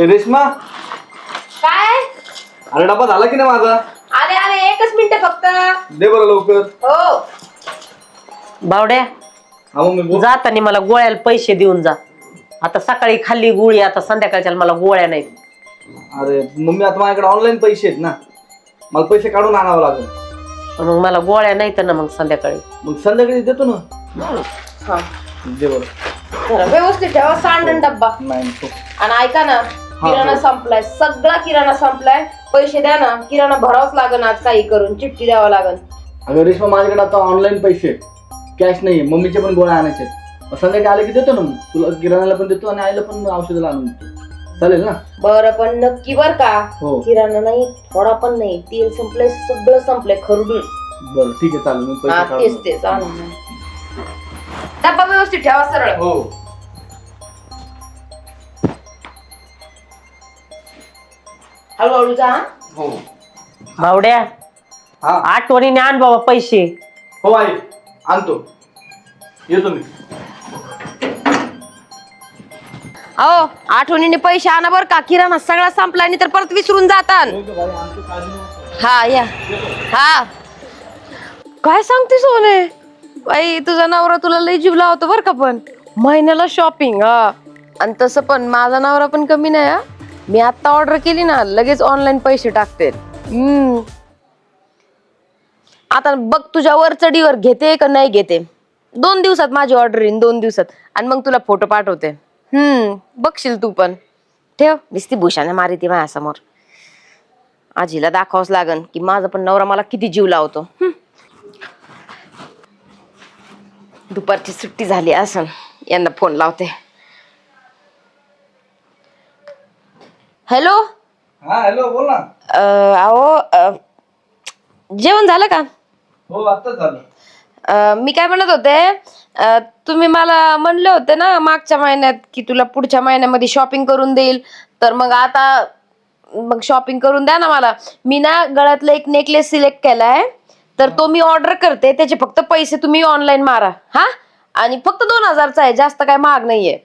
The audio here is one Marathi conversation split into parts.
ए रेश्मा. काय? अरे डबा झाला की नाही माझा? आले आले एकच मिनिट फक्त. दे बरं लवकर. हो. बावड्या हा मम्मी बोल. जाताना मला गोळ्याला पैसे देऊन जा. आता सकाळी खाल्ली गोळी आता संध्याकाळच्या मला गोळ्या नाहीत अरे मम्मी आता माझ्याकडे ऑनलाईन पैसे आहेत ना. मला पैसे काढून आणावं लागेल. मग मला गोळ्या नाहीत ना मग संध्याकाळी. मग संध्याकाळी देतो ना. हा. दे बरं. व्यवस्थित ठेवा सांडण डब्बा. नाही नको. आणि ऐका ना किराणा बोल. संपलाय. सगळा किराणा संपलाय. पैसे द्या ना. किराणा भरावाच लागन आज काही करून. चिठ्ठी द्यावं लागन. अगं रेश्मा माझ्याकडे आता ऑनलाईन पैसे आहेत. कॅश नाही मम्मीचे पण गोळ्या आणायचे आहेत. संध्याकाळी आले की देतो ना मग. तुला किराणाला पण देतो आणि आईला पण औषधाला आणून देतो. चालेल ना? बरं पण नक्की बर का? हो. किराणा नाही थोडा पण नाही. तेल संपलंय सगळं संपलंय खरडून. बरं ठीक आहे. चालेल. मी हा पैसे तेच काढून तेच आणून डब्बा व्यवस्थित ठेवा सरळ. हो. हळूहळू जा हा. हो. बावड्या हा. आठवणीने आण बाबा पैसे. हो आई. आणतो. येतो मी. अहो आठवणीने पैसे आणा बर का? किराणा सगळा संपला आणि तर परत विसरून जातात हा या. हा. काय सांगते सोने? बाई तुझा नवरा तुला लई जीव लावतो बर का पण. महिन्याला शॉपिंग हा. आणि तसं पण माझा नवरा पण कमी नाही हा. मी आता ऑर्डर केली ना लगेच ऑनलाईन पैसे टाकते. हम्म. आता बघ तुझ्या वर चढीवर घेते का नाही घेते. दोन दिवसात माझी ऑर्डर येईन दोन दिवसात. आणि मग तुला फोटो पाठवते. हम्म. बघशील तू पण. ठेव. दिसती भूषाने मारी ती माझ्यासमोर. आजीला दाखवावंच लागन की माझा पण नवरा मला किती जीव लावतो. दुपारची सुट्टी झाली असं यांना फोन लावते. हॅलो? हा हॅलो बोल ना. अहो जेवण झालं का? हो आत्ताच झालं. अ, मी काय म्हणत होते अ, तुम्ही मला म्हणले होते ना मागच्या महिन्यात की तुला पुढच्या महिन्यामध्ये शॉपिंग करून देईल. तर मग आता मग शॉपिंग करून द्या ना मला. मी ना गळ्यातला एक नेकलेस सिलेक्ट केलाय. तर तो मी ऑर्डर करते त्याचे फक्त पैसे तुम्ही ऑनलाईन मारा. हा? आणि फक्त दोन हजारचा आहे जास्त काय महाग नाहीये.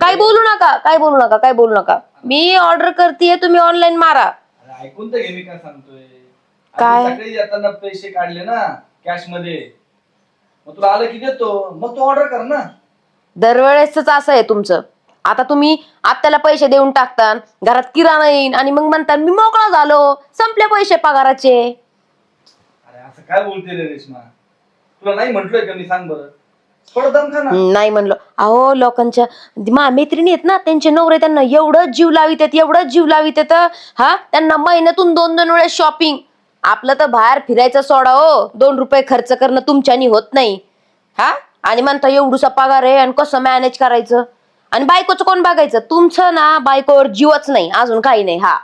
काय बोलू नका काय बोलू नका काय बोलू नका. मी ऑर्डर करते तुम्ही ऑनलाईन मारा. अरे ऐकून तर घे मी काय सांगतोय. काय? सकाळी येताना पैसे काढले ना कॅशमध्ये. मग तुला आलं की देतो. मग तू ऑर्डर कर ना. दरवेळेसच असं आहे तुमचं. आता तुम्ही आत्याला पैसे देऊन टाकता घरात किराणा येईन आणि मग म्हणता मी मोकळा झालो. संपले पैसे पगाराचे. अरे असं काय बोलते रे रेश्मा? तुला नाही म्हंटलोय का मी सांग बरं? नाही म्हणलो. अहो लोकांच्या मा मैत्रिणी आहेत ना त्यांचे नवरे त्यांना एवढं जीव लावित आहेत एवढं जीव लावित हा? त्यांना महिन्यातून दोन दोन वेळेस शॉपिंग आपलं तर बाहेर फिरायचं सोडा हो. दोन रुपये खर्च करणं तुमच्यानी होत नाही. हा? आणि म्हणता एवढूसा पगार आहे आणि कसं मॅनेज करायचं? आणि बायकोचं कोण बघायचं? तुमचं ना बायकोवर जीवच नाही अजून काही नाही हा.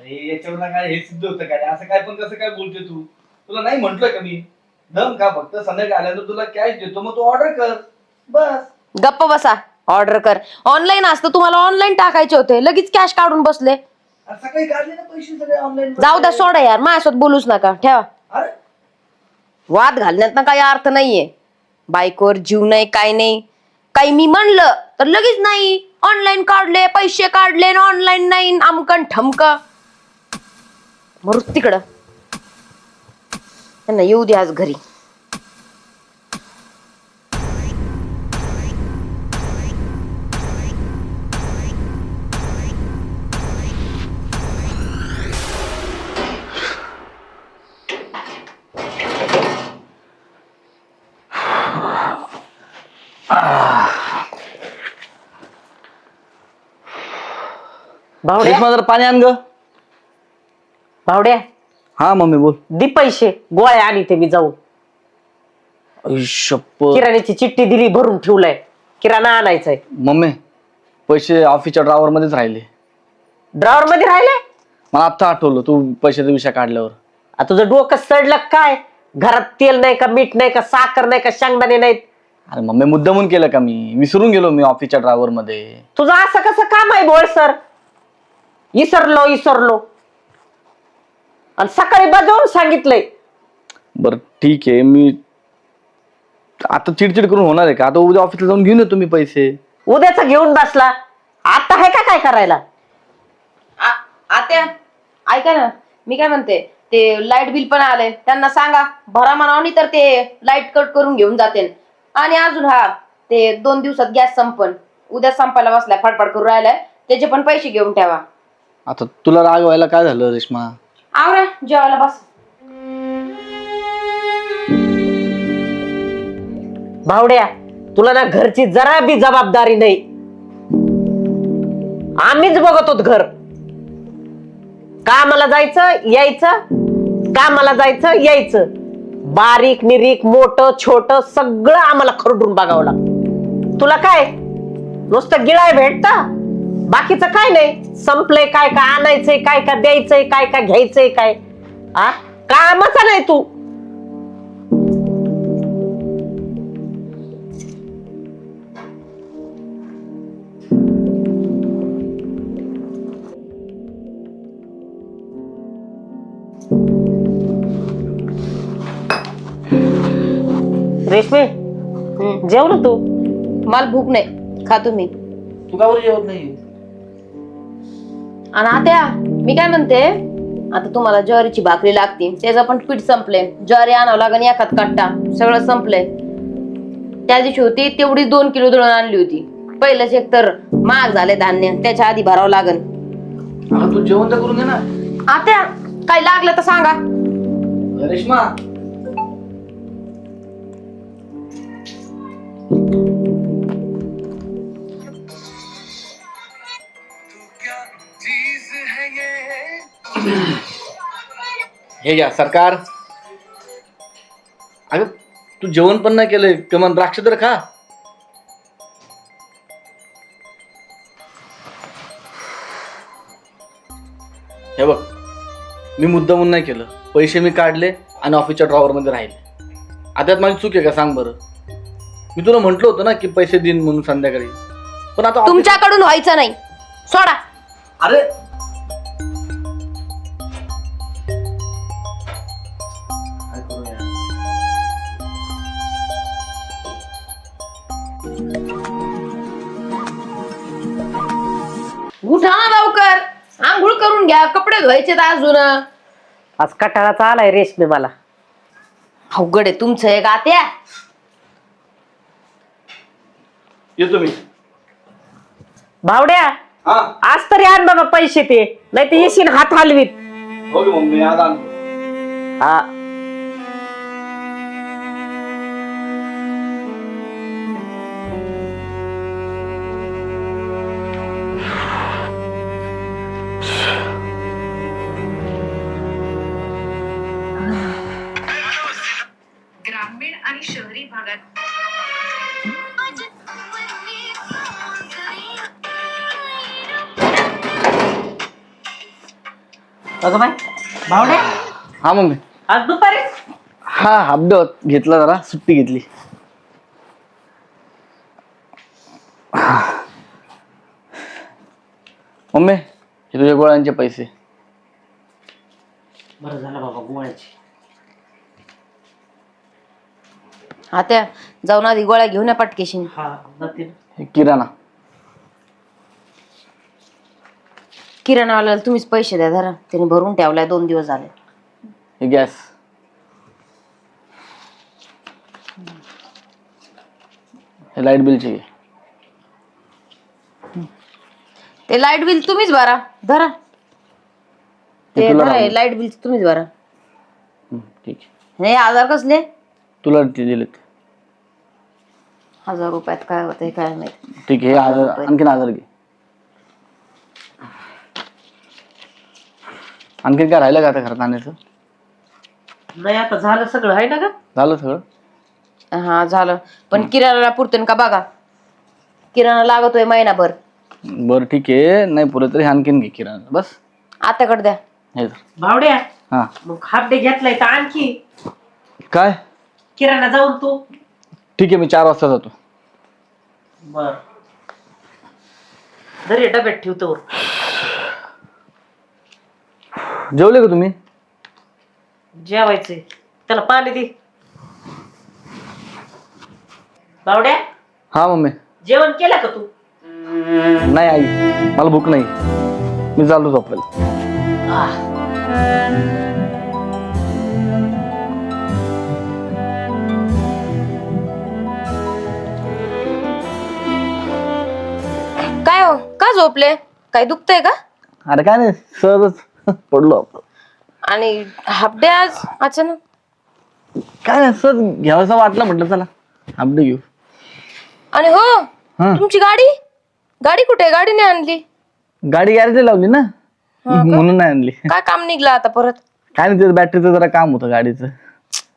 अरे याच्यावर काय हे सिद्ध होतं काय असं काय पण कसं काय बोलते तू? तुला नाही म्हंटलोय का मी? दम का? फक्त संध्याकाळी आल्यानंतर तुला कॅश देतो मग तू ऑर्डर कर. बस. गप्प बसा. ऑर्डर कर. ऑनलाईन असतं तुम्हाला ऑनलाईन टाकायचे होते. लगेच कॅश काढून बसले. सकाळी काढले ना पैसे सगळे ऑनलाईन जाऊ द्या सोडा यार. माझ्यासोबत बोलूच नका. ठेवा. अरे? वाद घालण्यात ना काही अर्थ नाहीये. बायकोवर जीव नाही काय नाही. काही मी म्हणलं तर लगेच नाही. ऑनलाईन काढले पैसे काढले ऑनलाईन नाही. आमकन ठमक. मरुत तिकडं. त्यांना येऊ दे आज घरी. बावड्या रेश्मा जरा पाणी आण ग. बावड्या हा मम्मी बोल. दि पैसे गोळ्या आणि ते मी जाऊन. किराण्याची चिठ्ठी दिली भरून ठेवलाय. किराणा आणायचाय. मम्मी पैसे ऑफिसच्या ड्रावर मध्येच राहिले. ड्रॉवर मध्ये राहिले? मला आत्ता आठवलं तू पैशाचा विषय काढल्यावर. आ, तुझं डोकं सडलं काय? घरात तेल नाही का मीठ नाही का साखर नाही का शेंगदाणे नाहीत? अरे मम्मी मुद्दामून केलं का मी? विसरून गेलो मी ऑफिसच्या ड्रायव्हरमध्ये. तुझं असं कसं काम आहे बोळ सर इसरलो इसरलो. आणि सकाळी बजावून सांगितलंय. बर ठीक आहे मी आता चिडचिड करून होणार आहे का? आता उद्या ऑफिसला जाऊन घेऊन येतो मी पैसे. उद्याच घेऊन बसला. आता आहे का काय करायला? आत्या ऐका ना मी काय म्हणते ते लाइट बिल पण आलंय. त्यांना सांगा भरा म्हणावं नाही तर ते लाइट कट करून घेऊन जाते आणि अजून हा ते दोन दिवसात गॅस संपन. उद्या संपायला बसलाय फडफड करून राहिलाय. त्याचे पण पैसे घेऊन ठेवा. आता तुला राग व्हायला काय झालं रेश्मा? आवरा जेवायला बस. भावड्या तुला ना घरची जरा बी जबाबदारी नाही. आम्हीच बघत होत घर. कामाला जायचं यायचं कामाला जायचं यायचं. बारीक निरीक मोठ छोट सगळं आम्हाला खरडून बघावं लागतं. तुला काय? नुसतं गिळाय भेटत? बाकीचं काय नाही. संपलंय काय काय आणायचंय काय काय द्यायचंय काय काय घ्यायचंय काय? आ? कामाचा नाही तू. रेशमे हम्म. जेवलं तू? मला भूक नाही. खा तुम्ही. तू का बरं जेवत नाही आणि आत्या मी काय म्हणते आता तुम्हाला ज्वारीची भाकरी लागते. त्याचं पण पीठ संपलंय. ज्वारी आणावं लागेल एखाद कट्टा. सगळं संपलंय. त्या दिवशी होती तेवढी दोन किलो दळून आणली होती. पहिलंच एक तर महाग झाले धान्य. त्याच्या आधी भरावं लागेल अगं तू जेवण तर करून घे ना. आत्या काय लागलं तर सांगा. रेश्मा. हे घ्या सरकार. अगं तू जेवण पण नाही केलंय किमान द्राक्ष तर खा. हे बघ मी मुद्दामून नाही केलं. पैसे मी काढले आणि ऑफिसच्या ड्रॉवरमध्ये राहिले. आता माझी चूक आहे का सांग बरं? मी तुला म्हटलं होतं ना की पैसे देईन म्हणून संध्याकाळी. पण आता office- तुमच्याकडून व्हायचं नाही. सोडा. अरे उठा लवकर. आंघोळ करून घ्या कपडे धुवायचे अजून. आज कटाळाचा आलाय रेशमे मला. अवघड आहे तुमचं एक आत्या येतो मी. भावड्या हा. आज तरी आण बाबा पैसे ते नाही ते येशील हात हलवीत. हो आज आणतो. हा. अगं बाय भावड्या? हा मम्मी. आज दुपारी? हा हाफ घेतला जरा सुट्टी घेतली. मम्मी हे तुझ्या गोळ्यांचे पैसे. बरं झालं बाबा गोळ्याची आत्या जाऊन आधी गोळ्या घेऊन या पटकेशी हा जाते ना. हे किराणा. किराणावाल्याला तुम्हीच पैसे द्या धरा. त्याने भरून ठेवलाय दोन दिवस झाले. हे गॅस. हे लाइट बिलचे. ते लाइट बिल तुम्हीच भरा धरा. ते तुला धरा राहू. लाइट बिल तुम्हीच भरा. ठीक आहे. हे हजार कसले? तुला ते दिलेत. हजार रुपयात काय होतंय काय माहीत. ठीक आहे हे हजार आणखीन हजार घे. आणखीन काय राहिलं का आता घरात आणायचं नाही आता झालं सगळं आहे ना ग? झालं सगळं? हा झालं. पण किराणाला पुरतं का बघा? किराणा लागतोय महिनाभर. बरं ठीक आहे. नाही पुरं तरी आणखीन घे किराणा. बस. आत्याकडे द्या. हे धर. भावड्या हा. मग हाफ डे घेतलाय तर आणखी. काय? किराणा जाऊन तू. ठीक आहे मी चार वाजता जातो. बर. जरी डब्यात ठेवतो. जेवले का तुम्ही? जेवायचंय त्याला पाणी दे. बावड्या हा मम्मी. जेवण केलं का तू? नाही आई मला भूक नाही. मी चाललो झोपायला. काय हो? का झोपले? काय दुखतंय का? अरे काय नाही सहजच. पडलो आपण. आणि हाफ डे आज अचानक? काय सहज घ्यावंसं वाटलं म्हटलं चला अपडे घेऊ. आणि हो हा. तुमची गाडी? गाडी कुठे आहे? गाडी नाही आणली. गाडी गॅरेजला लावली ना? म्हणून नाही आणली. काय काम निघलं आता परत? काय नाही त्याचं बॅटरीचं जरा काम होतं गाडीचं.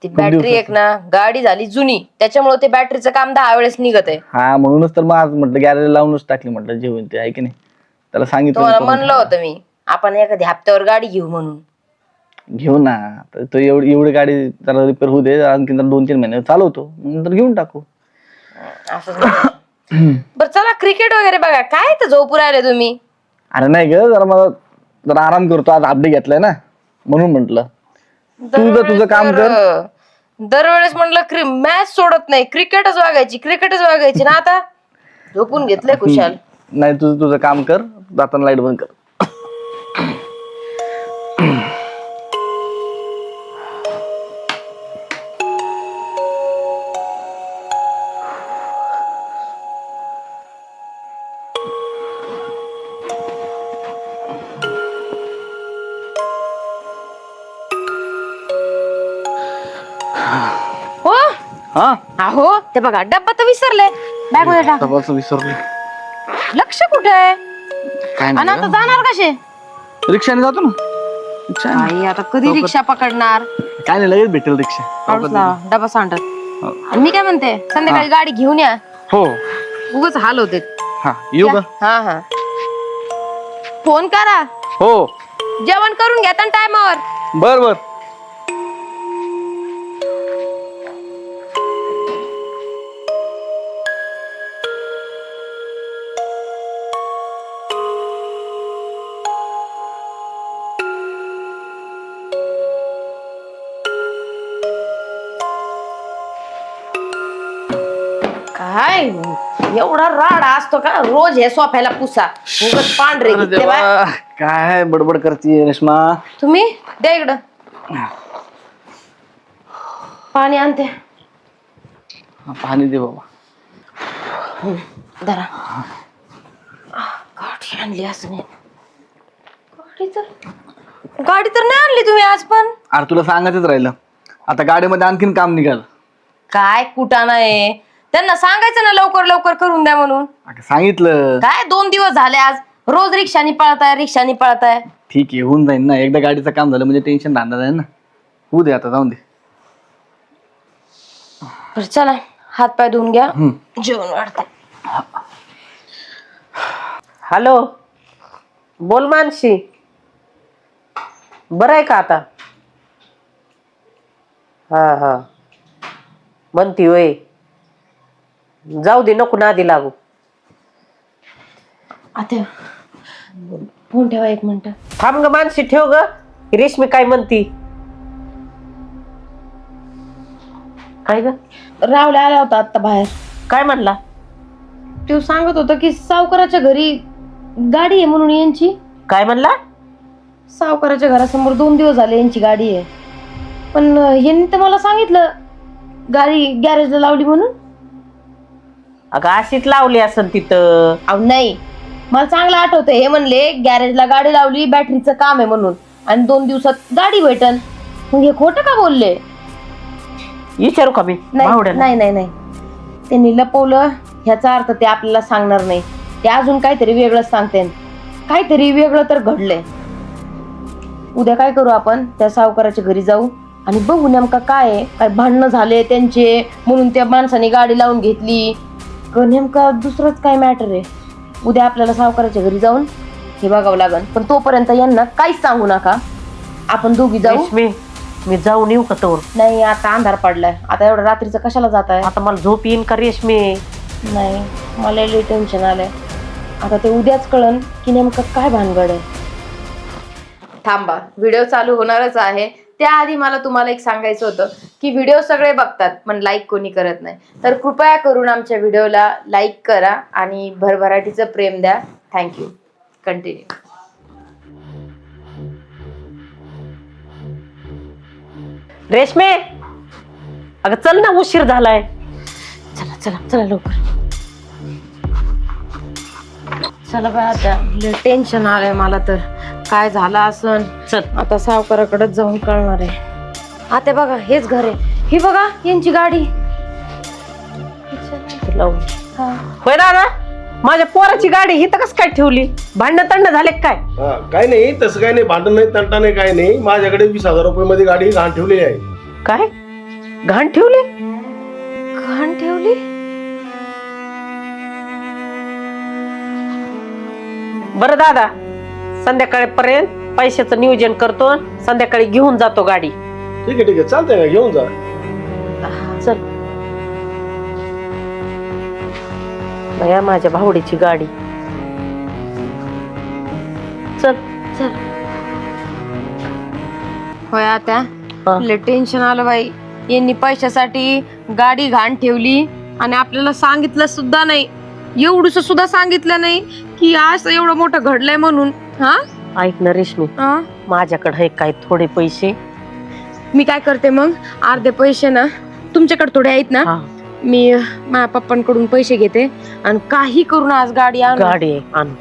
ती बॅटरी एक ना गाडी झाली जुनी. त्याच्यामुळे ते बॅटरीचं काम दहा वेळेस निघत आहे. हा म्हणूनच तर मग आज म्हटलं गॅरेजला लावूनच टाकली म्हटलं जेवण ते आहे की नाही? त्याला सांगितलं तुम्हाला म्हणलं होतं मी. आपण एखाद्या हप्त्यावर गाडी घेऊ म्हणून. घेऊ ना. तर तो एवढी एवढी गाडी जरा रिपेअर होऊ दे आणखी दोन तीन महिने चालवतो. नंतर घेऊन टाकू. असं बर चला क्रिकेट वगैरे बघा. काय तर झोपू राहिले तुम्ही? अरे नाही ग जरा मला जरा आराम करतो. आज अपडे घेतलाय ना म्हणून म्हंटल. तुझं तुझं काम कर. तर दरवेळेस म्हणलं मॅच सोडत नाही. क्रिकेटच वागायची क्रिकेटच वागायची ना आता? झोपून घेतलंय खुशाल नाही तुझं तुझं काम कर. जाताना लाइट बंद कर. ते बघा डब्बा तर विसरले. बॅगमध्ये टाक. तपास विसरलो. लक्ष कुठे आहे? काय आणि आता नाही जाणार कसे. रिक्षाने जातो ना? रिक्षा आहे ना. आई आता कधी रिक्षा पकडणार? काय नाही लगेच भेटेल रिक्षा. लावा, डबा सांडत. हो. आणि मी काय म्हणते संध्याकाळी गाडी घेऊन या. हो. उगाच हाल होते. हा येऊ का? हा हा. फोन करा. हो. जेवण करून घ्या टायमावर. बर बर. एवढा राडा असतो का? रोज हे सोफ्याला पुसा. उगाच पांढरे अरे घेतले बा. देवा, काय बडबड करते रेश्मा? तुम्ही? द्या इकडं. पाणी आणते. हा, पाणी दे बाबा. धरा. गाडी आणली असं गाडी तर गाडी तर नाही आणली तुम्ही आज पण. अरे तुला सांगायचंच राहिलं. आता गाडीमध्ये आणखीन काम निघाल. काय कुठं नाही. त्यांना सांगायचं ना लवकर लवकर करून द्या म्हणून. अगं सांगितलं. काय? दोन दिवस झाले आज. रोज रिक्षानी पळताय रिक्षानी पळताय. ठीक आहे होऊन जाईल ना. एकदा गाडीचं काम झालं म्हणजे टेन्शन धांदा जाईल ना. होऊ दे आता जाऊन दे. बरं चला. हात पाय धुवून घ्या. हम्म. जेवण वाढते हॅलो. बोल मानशी बरं आहे का आता? हा हा. म्हणती होय. जाऊ दे नको नादी लागू. आता फोन ठेवा एक मिनिट. थांब ग मानशी ठेव ग. रेशमी काय म्हणती? काय ग? रावले आला होता आता बाहेर. काय म्हणला? तो सांगत होता की सावकाराच्या घरी गाडी आहे म्हणून यांची. काय म्हणला? सावकाराच्या घरासमोर दोन दिवस झाले यांची गाडी आहे. पण यांनी तर मला सांगितलं गाडी गॅरेजला लावली म्हणून. अगं अशीच लावली असन तिथं. अहो नाही. मला चांगलं आठवतं हे म्हणले गॅरेजला गाडी लावली बॅटरीचं काम आहे म्हणून. आणि दोन दिवसात गाडी भेटन. मग हे खोटं का बोलले? विचारू का मी? नाही भावड्याला. नाही नाही नाही. त्यांनी लपवलं ह्याचा अर्थ ते आपल्याला सांगणार नाही. ते अजून काहीतरी वेगळंच सांगते. काहीतरी वेगळं तर घडलंय. उद्या काय करू आपण? त्या सावकाराच्या घरी जाऊ. आणि बघू नेमका काय आहे. काय भांडणं झाले त्यांचे म्हणून त्या माणसाने गाडी लावून घेतली. नेमका दुसरंच काय मॅटर आहे? उद्या आपल्याला सावकाराच्या घरी जाऊन हे बघावं लागेल. पण तोपर्यंत यांना काहीच सांगू नका. आपण दोघी जाऊ. रेशमी मी जाऊन येऊ का तोवर? नाही आता अंधार पडलाय. आता एवढं रात्रीचं कशाला जात आहे आता मला झोप येईन का रेशमी? नाही मला लई टेन्शन आलंय. आता ते उद्याच कळन की नेमकं काय भानगड आहे. थांबा व्हिडिओ चालू होणारच आहे. त्याआधी मला तुम्हाला एक सांगायचं होतं की व्हिडिओ सगळे बघतात पण लाईक कोणी करत नाही. तर कृपया करून आमच्या व्हिडिओला लाईक करा आणि भरभराटीचं प्रेम द्या. थँक्यू कंटिन्यू रेशमे! अगं चल ना उशीर झालाय. चला चला चला लवकर. चला बाय आता. टेन्शन आलंय मला तर. काय झालं असन? चल. आता सावकाराकडेच जाऊन कळणार आहे. आता बघा हेच घर आहे. ही बघा यांची गाडी. लावून. हा. होय दादा माझ्या पोराची गाडी ही तर कस काय ठेवली? भांडण तंड झाले का काय? हा, काय नाही तसं काय नाही. भांडण नाही तंटा नाही काय नाही. माझ्याकडे वीस हजार रुपये मध्ये गाडी घाण ठेवलेली आहे. काय? घाण ठेवली? बरं दादा संध्याकाळपर्यंत पैशाचं नियोजन करतो संध्याकाळी घेऊन जातो गाडी. ठीक आहे ठीक आहे. चालतंय ना घेऊन जा. चल. बया माझ्या भावडीची गाडी. चल. चल. होय आता हा. लय टेन्शन आलं बाई. यांनी पैशासाठी गाडी घाण ठेवली आणि आपल्याला सांगितलं सुद्धा नाही. एवढस सुद्धा सांगितलं नाही की असं एवढं मोठं घडलंय म्हणून हा? ऐक ना रेशमी हा? माझ्याकडे हे काय थोडे पैसे? मी काय करते मग? अर्धे पैसे ना तुमच्याकडे थोडे आहेत ना? हा, मी माझ्या पप्पांकडून पैसे घेते आणि काही करून आज गाडी आण. गाडी आहे आण.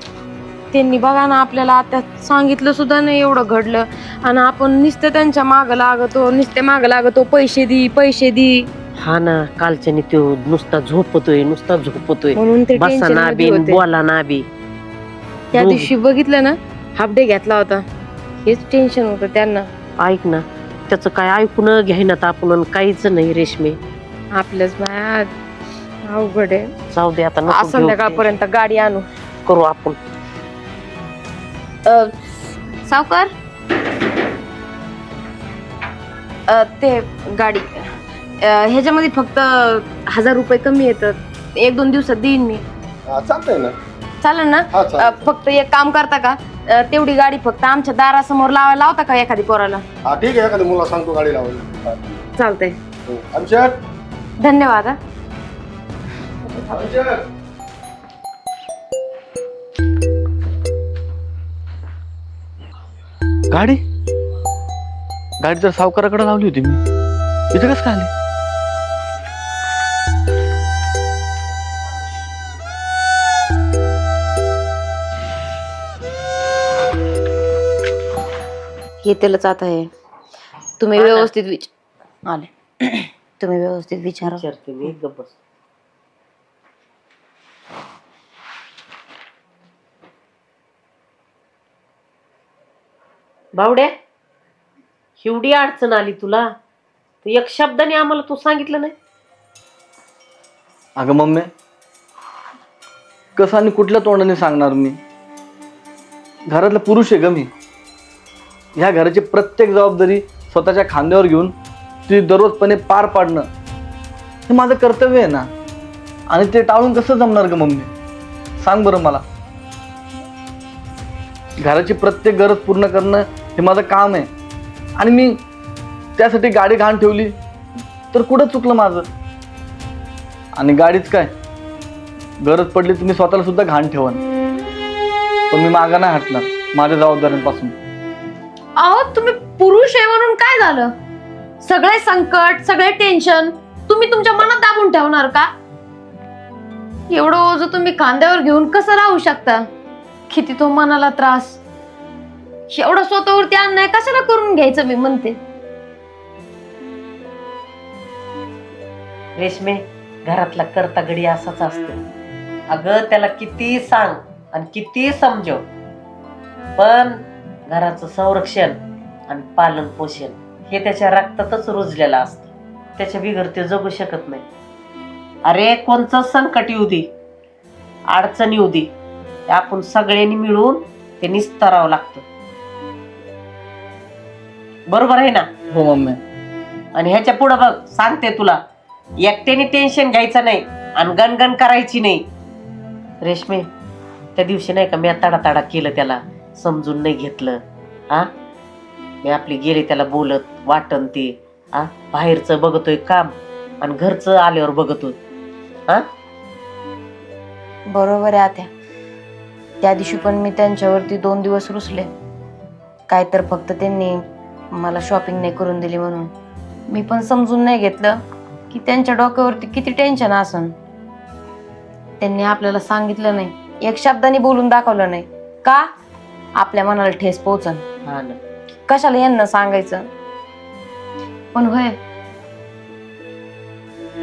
त्यांनी बघा ना आपल्याला आता सांगितलं सुद्धा नाही एवढं घडलं. आणि आपण नुसतं त्यांच्या माग लागतो नुसते माग लागतो पैसे दी पैसे दी. हा ना कालच्याने तो नुसता झोपतोय नुसता झोपतोय. म्हणून ते बसा टेन्शन ना बी होते. बोला ना बी. त्या दोघी. दिवशी बघितलं ना हाफ डे घेतला होता. हेच टेन्शन होतं त्यांना. ऐक ना त्याचं काय ऐकून घ्यायनात आपण आणि काहीच नाही रेशमी. आपल्याच बाया अवघड आहे. जाऊ दे आता नको आज घेऊ. संध्याकाळपर्यंत गाडी आणू. करू आपण. अ, सावकार? अ, ते गाडी. अ, ह्याच्यामध्ये फक्त हजार रुपये कमी येतात. एक दोन दिवसात देईन मी. हा, चालतंय ना. चालेल ना? हा अ, फक्त एक काम करता का? अ, तेवढी गाडी फक्त आमच्या दारासमोर लावायला लावता का एखादी पोराला? हा ठीक आहे. एखाद्या मुला सांगतो गाडी लावायला. हा. चालतंय. हो. अभिषेक. धन्यवाद हा. अभिषेक. गाडी? गाडी तर सावकाराकडे लावली होती मी इथं कसं काय आली? येतेलच आता हे. तुम्ही. व्यवस्थित विच आले. तुम्ही व्यवस्थित विचारा. विचारते मी गप्प बस. बावड्या एवढी अडचण आली तुला? तर एक शब्दाने आम्हाला तू सांगितलं नाही? अगं मम्मी कसं आणि कुठल्या तोंडाने सांगणार मी? घरातला पुरुष आहे ग मी. ह्या घराची प्रत्येक जबाबदारी स्वतःच्या खांद्यावर घेऊन ती दररोजपणे पार पाडणं हे माझं कर्तव्य आहे ना. आणि ते टाळून कसं जमणार ग मम्मी? सांग बरं मला. घराची प्रत्येक गरज पूर्ण करणं हे माझं काम आहे. आणि मी त्यासाठी गाडी घाण ठेवली तर कुठं चुकलं माझं? आणि गाडीच काय? गरज पडली तर मी स्वतःला सुद्धा घाण ठेवन पण मी मागा नाही हटणार माझ्या जबाबदाऱ्यांपासून. अहो तुम्ही पुरुष आहे म्हणून काय झालं? सगळे संकट सगळे टेन्शन तुम्ही तुमच्या मनात दाबून ठेवणार का? एवढं ओझ तुम्ही खांद्यावर घेऊन कसं राहू शकता? किती तो मनाला त्रास. एवढं स्वतःवरती अन्याय कशाला करून घ्यायचं मी म्हणते? रेशमे घरातला करता गडी असाच असतो. अगं त्याला किती सांग आणि किती समजव. पण घराचं संरक्षण आणि पालन पोषण हे त्याच्या रक्तातच रुजलेलं असतं. त्याच्या बिगर ते जगू शकत नाही. अरे कोणचं संकट येऊ दे? अडचण येऊ दे. आपण सगळ्यांनी मिळून ते निस्तरावं लागतं. बरोबर आहे ना? हो मम्मी. आणि ह्याच्या पुढं बघ सांगते तुला. एकट्याने टेन्शन घ्यायचं नाही आणि गणगण करायची नाही. रेशमे त्या दिवशी नाही का मी ताडा ताडा केलं त्याला? समजून नाही घेतलं आ? मी आपली गेले त्याला बोलत वाटन ते हा बाहेरचं बघतोय काम आणि घरचं आल्यावर बघतोय आ? बरोबर आहे आत्या. त्या दिवशी पण मी त्यांच्यावरती दोन दिवस रुसले. काय तर फक्त त्यांनी मला शॉपिंग नाही करून दिली म्हणून. मी पण समजून नाही घेतलं की त्यांच्या डोक्यावरती किती टेन्शन असन. त्यांनी आपल्याला सांगितलं नाही. एक शब्दाने बोलून दाखवलं नाही. का? आपल्या मनाला ठेस पोचन हा ना. कशाला यांना सांगायचं? पण होय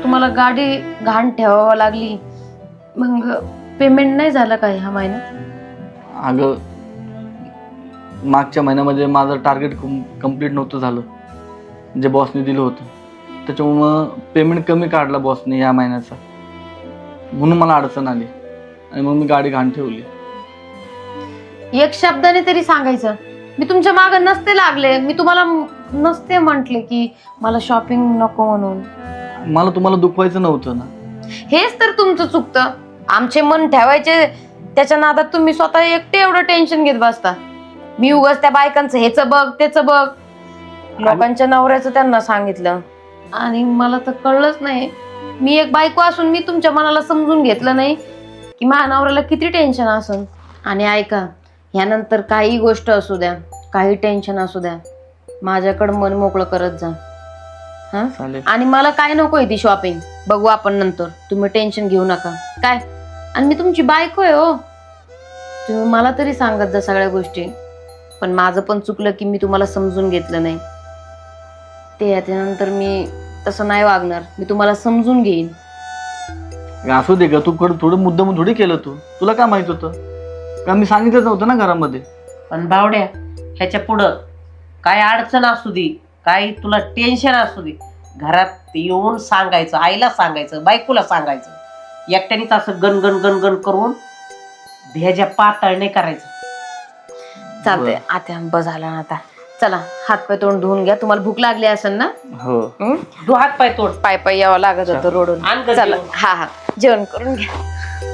तुम्हाला गाडी घाण ठेवावं लागली मग पेमेंट नाही झालं काय ह्या महिन्यात? अगं मागच्या महिन्यामध्ये माझं टार्गेट कंप्लीट नव्हतं झालं. जे बॉसने दिलं होतं. त्याच्यामुळे पेमेंट कमी काढला बॉसने या महिन्याचा. म्हणून मला अडचण आली. आणि मग मी गाडी घाण ठेवली. एक शब्दाने तरी सांगायचं. मी तुमच्या मागे नसते लागले. मी तुम्हाला नसते म्हंटले की मला शॉपिंग नको म्हणून. मला तुम्हाला दुखवायचं नव्हतं ना. हेच तर तुमचं चुकतं. आमचे मन ठेवायचे त्याच्या नादात तुम्ही स्वतः एकटे एवढं टेन्शन घेत बसता. मी उगाच त्या बायकांचं हेच बघ त्याच बघ. लोकांच्या नवऱ्याचं त्यांना सांगितलं. आणि मला तर कळलंच नाही. मी एक बायको असून मी तुमच्या मनाला समजून घेतलं नाही की माझ्या नवऱ्याला किती टेन्शन असन आणि ऐका ह्यानंतर काही गोष्ट असू द्या काही टेन्शन असू द्या. माझ्याकडं मन मोकळं करत जा. हा? चालेल. आणि मला काय नकोय ती शॉपिंग बघू आपण नंतर. तुम्ही टेन्शन घेऊ नका. काय? आणि मी तुमची बायको आहे हो. तुम्ही मला तरी सांगत जा सगळ्या गोष्टी. पण माझं पण चुकलं की मी तुम्हाला समजून घेतलं नाही. ते त्यानंतर मी तसं नाही वागणार. मी तुम्हाला समजून घेईन. असू दे का तू कडं थोडं मुद्दाम थोडी केलं तू. तुला काय माहीत होतं? का मी सांगितलं नव्हतं ना घरामध्ये. पण बावड्या ह्याच्या पुढं काय अडचण असू दे काय तुला टेन्शन असू दे घरात येऊन सांगायचं आईला सांगायचं बायकोला सांगायचं. एकट्यानेच असं गण गण गण गण करून भेजा पातळ नाही करायचं. चालतंय आता बस झाला ना आता. चला हात पाय तोंड धुवून घ्या. तुम्हाला भूक लागली असेल ना? हो. हं? तू हात पाय तोड. पाय पाय यावं लागत होतं रोडून. आण गं चला जेवण. हा हा. जेवण करून घ्या.